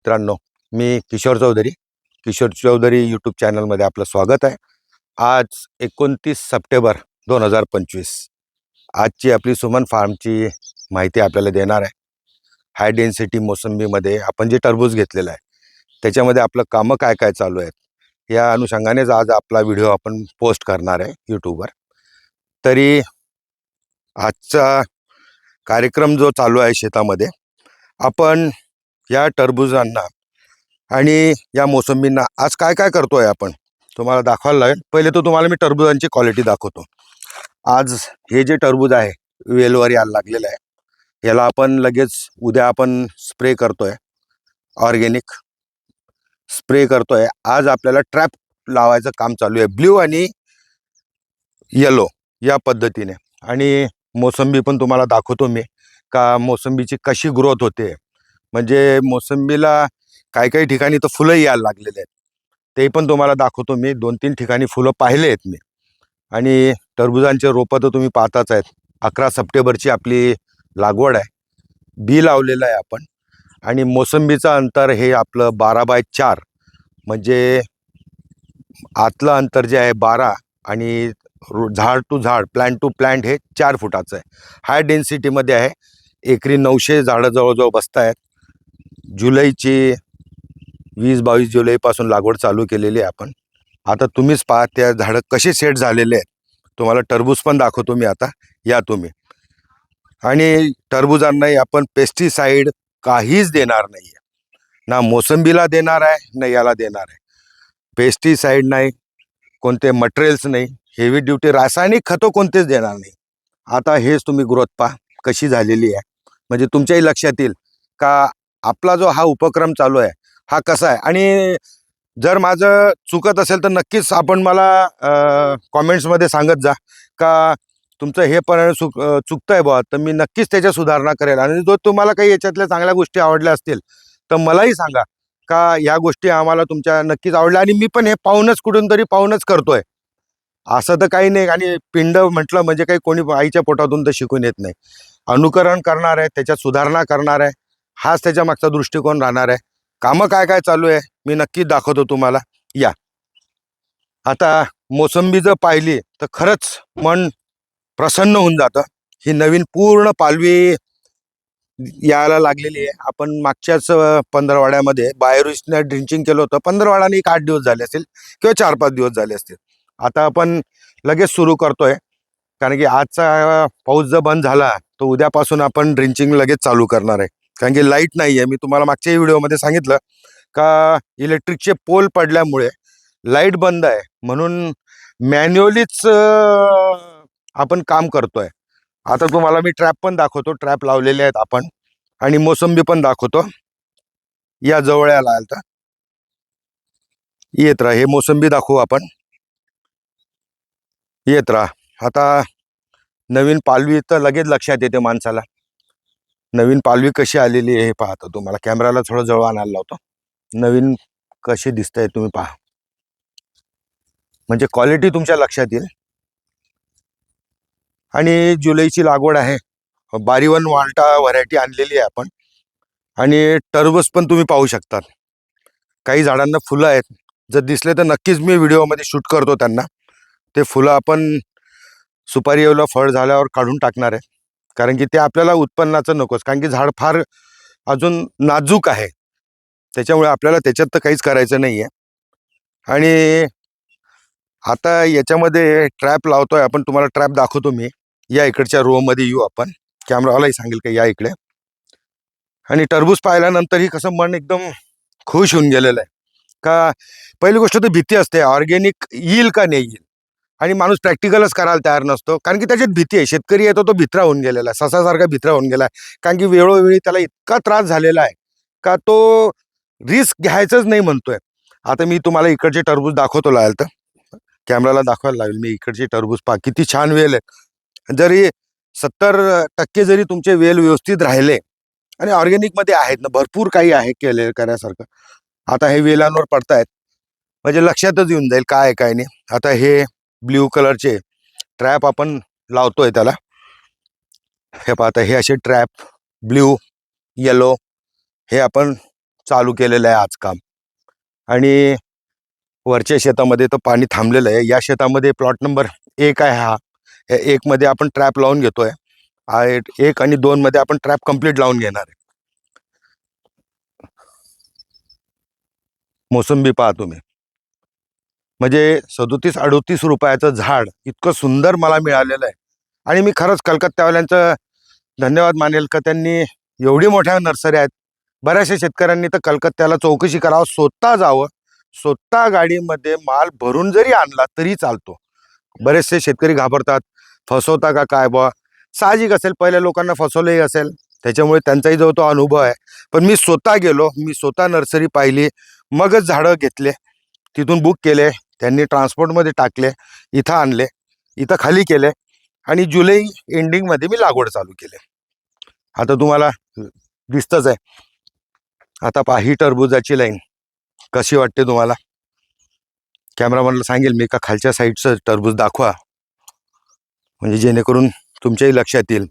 मित्रांनो मी किशोर चौधरी. किशोर चौधरी यूट्यूब चॅनलमध्ये आपलं स्वागत आहे. आज एकोणतीस सप्टेंबर दोन हजार पंचवीस. आजची आपली सुमन फार्मची माहिती आपल्याला देणार आहे. हाय डेन्सिटी मोसंबीमध्ये आपण जे टरबूज घेतलेलं आहे त्याच्यामध्ये आपलं कामं काय काय चालू आहेत या अनुषंगानेच आज आपला व्हिडिओ आपण पोस्ट करणार आहे यूट्यूबवर तरी आजचा कार्यक्रम जो चालू आहे शेतामध्ये आपण या टरबुजांना आणि या मोसंबींना. आज काय काय करतोय आपण? तुम्हाला दाखवायला लागेल पहिले तर तुम्हाला मी टरबुजांची क्वालिटी दाखवतो. आज हे जे टरबूज आहे वेलवर यायला लागलेलं आहे. याला आपण लगेच उद्या आपण स्प्रे करतोय. ऑर्गेनिक स्प्रे करतोय. आज आपल्याला ट्रॅप लावायचं काम चालू आहे. ब्ल्यू आणि येलो या पद्धतीने. आणि मोसंबी पण तुम्हाला दाखवतो मी. का मोसंबीची कशी ग्रोथ होते? म्हणजे मोसंबीला काही काही ठिकाणी तर फुलंही यायला लागलेले आहेत. ते पण तुम्हाला दाखवतो मी. दोन तीन ठिकाणी फुलं पाहिले आहेत मी. आणि टरबुजांचे रोपं तर तुम्ही पाहताच आहेत. अकरा सप्टेंबरची आपली लागवड आहे. बी लावलेलं आहे आपण. आणि मोसंबीचं अंतर हे आपलं बारा बाय चार. म्हणजे आतलं अंतर जे आहे बारा आणि झाड टू झाड प्लॅन्ट टू प्लॅन्ट हे चार फुटाचं आहे. हाय डेन्सिटीमध्ये आहे. एकरी नऊशे झाडं जवळजवळ बसत आहेत जुलैची वीस बावीस जुलैपासून लागवड चालू केलेली आहे आपण. आता तुम्हीच पहा त्या झाडं कसे सेट झालेले आहेत. तुम्हाला टरबूज पण दाखवतो मी आता. या तुम्ही. आणि टरबुजांनाही आपण पेस्टिसाईड काहीच देणार नाही आहे ना मोसंबीला देणार आहे ना याला देणार आहे. पेस्टिसाईड नाही कोणते मटेरियल्स नाही हेवी ड्युटी रासायनिक खतं कोणतेच देणार नाही. आता हेच तुम्ही ग्रोथ पहा कशी झालेली आहे. म्हणजे तुमच्याही लक्षात येईल का आपला जो हा उपक्रम चालू आहे हा कसा आहे? आणि जर माझं चुकत असेल तर नक्कीच आपण मला कॉमेंट्समध्ये सांगत जा. का तुमचं हे पण चुक चुकतं चुकतंय बुवा तर मी नक्कीच त्याच्या सुधारणा करेल. आणि जो तुम्हाला काही याच्यातल्या चांगल्या गोष्टी आवडल्या असतील तर मलाही सांगा. का या गोष्टी आम्हाला तुमच्या नक्कीच आवडल्या आणि मी पण हे पाहूनच कुठून तरी पाहूनच करतोय. असं तर काही नाही. आणि पिंड म्हटलं म्हणजे काही कोणी आईच्या पोटातून तर शिकून येत नाही. अनुकरण करणार आहे त्याच्यात सुधारणा करणार आहे. हाच त्याच्या मागचा दृष्टिकोन राहणार आहे. कामं काय काय चालू आहे मी नक्कीच दाखवतो तुम्हाला. या. आता मोसंबी जर पाहिली तर खरंच मन प्रसन्न होऊन जातं. ही नवीन पूर्ण पालवी यायला लागलेली आहे. आपण मागच्याच पंधरवाड्यामध्ये बाहेरून ड्रिंचिंग केलं होतं. पंधरवाड्याने एक आठ दिवस झाले असतील किंवा चार पाच दिवस झाले असतील. आता आपण लगेच सुरू करतोय. कारण की आजचा पाऊस जर बंद झाला तर उद्यापासून आपण ड्रिंचिंग लगेच चालू करणार आहे. कारण की लाइट नाही आहे मी तुम्हाला मागच्याही व्हिडिओमध्ये सांगितलं का इलेक्ट्रिकचे पोल पडल्यामुळे लाइट बंद आहे. म्हणून मॅन्युअलीच आपण काम करतोय. आता तुम्हाला मी ट्रॅप पण दाखवतो. ट्रॅप लावलेले आहेत आपण. आणि मोसंबी पण दाखवतो. या जवळ याला आल तर येत राहा. हे मोसंबी दाखवू आपण. येत राहा. आता नवीन पालवी तर लगेच लक्षात येते माणसाला. नवीन पालवी कशी आलेली आहे हे पाहतो. तुम्हाला कॅमेराला थोडं जवळ आणायला लावतो. नवीन कशी दिसतंय तुम्ही पहा. म्हणजे क्वालिटी तुमच्या लक्षात येईल. आणि जुलैची लागवड आहे. बारीवन वाल्टा व्हरायटी आणलेली आहे आपण. आणि टरबूज पण तुम्ही पाहू शकतात. काही झाडांना फुलं आहेत. जर दिसले तर नक्कीच मी व्हिडिओमध्ये शूट करतो त्यांना. ते फुलं आपण सुपारी येवला फळ झाल्यावर काढून टाकणार आहे. कारण की ते आपल्याला उत्पन्नाचं नकोच. कारण की झाड फार अजून नाजूक आहे. त्याच्यामुळे आपल्याला त्याच्यात तर काहीच करायचं नाही आहे आणि आता याच्यामध्ये ट्रॅप लावतोय. आपण तुम्हाला ट्रॅप दाखवतो मी. या इकडच्या रोमध्ये येऊ आपण. कॅमेरावालाही सांगेल का? या इकडे. आणि टरबूज पाहिल्यानंतरही कसं मन एकदम खुश होऊन गेलेलं आहे. का पहिली गोष्ट तर भीती असते. ऑर्गेनिक येईल का नाही येईल? आणि माणूस प्रॅक्टिकलच करायला तयार नसतो. कारण की त्याच्यात भीती आहे. शेतकरी येतो तो भित्रा होऊन गेलेला आहे. ससासारखा भित्रा होऊन गेला आहे. कारण की वेळोवेळी त्याला इतका त्रास झालेला आहे का तो रिस्क घ्यायचंच नाही म्हणतोय. आता मी तुम्हाला इकडचे टरबूज दाखवतो लागेल तर. कॅमेराला दाखवायला लागेल मी इकडचे टरबूज. पा किती छान वेल आहेत जरी सत्तर टक्के जरी तुमचे वेल व्यवस्थित राहिले आणि ऑर्गॅनिकमध्ये आहेत ना भरपूर काही आहे केले करण्यासारखं. आता हे वेलांवर पडतायत. म्हणजे लक्षातच येऊन जाईल काय आहे काय नाही. आता हे ब्ल्यू कलरचे ट्रॅप आपण लावतोय त्याला. हे पाहता हे असे ट्रॅप ब्ल्यू येलो हे आपण चालू केलेलं आहे आज काम. आणि वरच्या शेतामध्ये तर पाणी थांबलेलं आहे. या शेतामध्ये प्लॉट नंबर एक आहे हा. या एकमध्ये आपण ट्रॅप लावून घेतोय. एक- आणि दोनमध्ये आपण ट्रॅप कंप्लीट लावून घेणार आहे. मोसंबी पहा तुम्ही. म्हणजे सदोतीस अडोतीस रुपयाचं झाड इतकं सुंदर मला मिळालेलं आहे. आणि मी खरंच कलकत्त्यावाल्यांचं धन्यवाद मानेल का त्यांनी एवढी मोठ्या नर्सरी आहेत. बऱ्याचशा शेतकऱ्यांनी तर कलकत्त्याला चौकशी करावं स्वतः जावं स्वतः गाडीमध्ये माल भरून जरी आणला तरी चालतो. बरेचसे शेतकरी घाबरतात फसवता का काय बा साहजिक असेल पहिल्या लोकांना फसवलंही असेल. त्याच्यामुळे त्यांचाही जो तो अनुभव आहे. पण मी स्वतः गेलो मी स्वतः नर्सरी पाहिली मगच झाडं घेतले तिथून बुक केले. त्यांनी ट्रान्सपोर्टमध्ये टाकले इथं आणले इथं खाली केले आणि जुलै एंडिंगमध्ये मी लागवड चालू केले. आता तुम्हाला दिसतच आहे. आता पहा ही टरबुजाची लाईन कशी वाटते तुम्हाला? कॅमेरामॅनला सांगेल मी का खालच्या साईडचं टरबूज दाखवा. म्हणजे जेणेकरून तुमच्याही लक्षात येईल.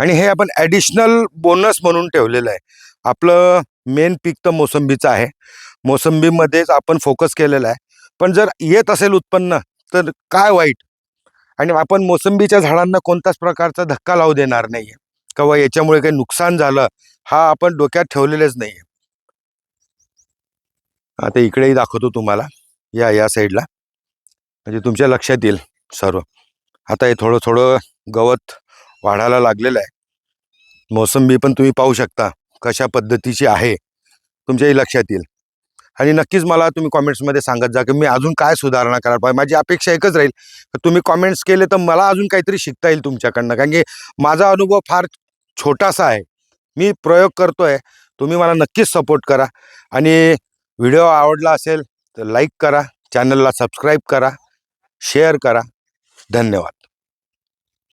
आणि हे आपण ॲडिशनल बोनस म्हणून ठेवलेलं आहे. आपलं मेन पीक तर मोसंबीचं आहे. मोसंबीमध्येच आपण फोकस केलेला आहे. पण जर येत असेल उत्पन्न तर काय वाईट? आणि आपण मोसंबीच्या झाडांना कोणत्याच प्रकारचा धक्का लावू देणार नाहीये. किंवा याच्यामुळे काही नुकसान झालं हा आपण डोक्यात ठेवलेलेच नाहीये. आता इकडेही दाखवतो तुम्हाला या या साईडला. म्हणजे तुमच्या लक्षात येईल सर्व. आता हे थोडं थोडं गवत वाढायला लागलेलं आहे. मोसंबी पण तुम्ही पाहू शकता कशा पद्धतीची आहे. तुमच्याही लक्षात येईल. आणि नक्कीच मला तुम्ही कॉमेंट्समध्ये सांगत जा की मी अजून काय सुधारणा करायला पाहिजे. माझी अपेक्षा एकच राहील तुम्ही कॉमेंट्स केले तर मला अजून काहीतरी शिकता येईल तुमच्याकडनं. कारण की माझा अनुभव फार छोटासा आहे. मी प्रयोग करतोय. तुम्ही मला नक्कीच सपोर्ट करा. आणि व्हिडिओ आवडला असेल तर लाईक करा. चॅनलला सबस्क्राईब करा. शेअर करा. धन्यवाद.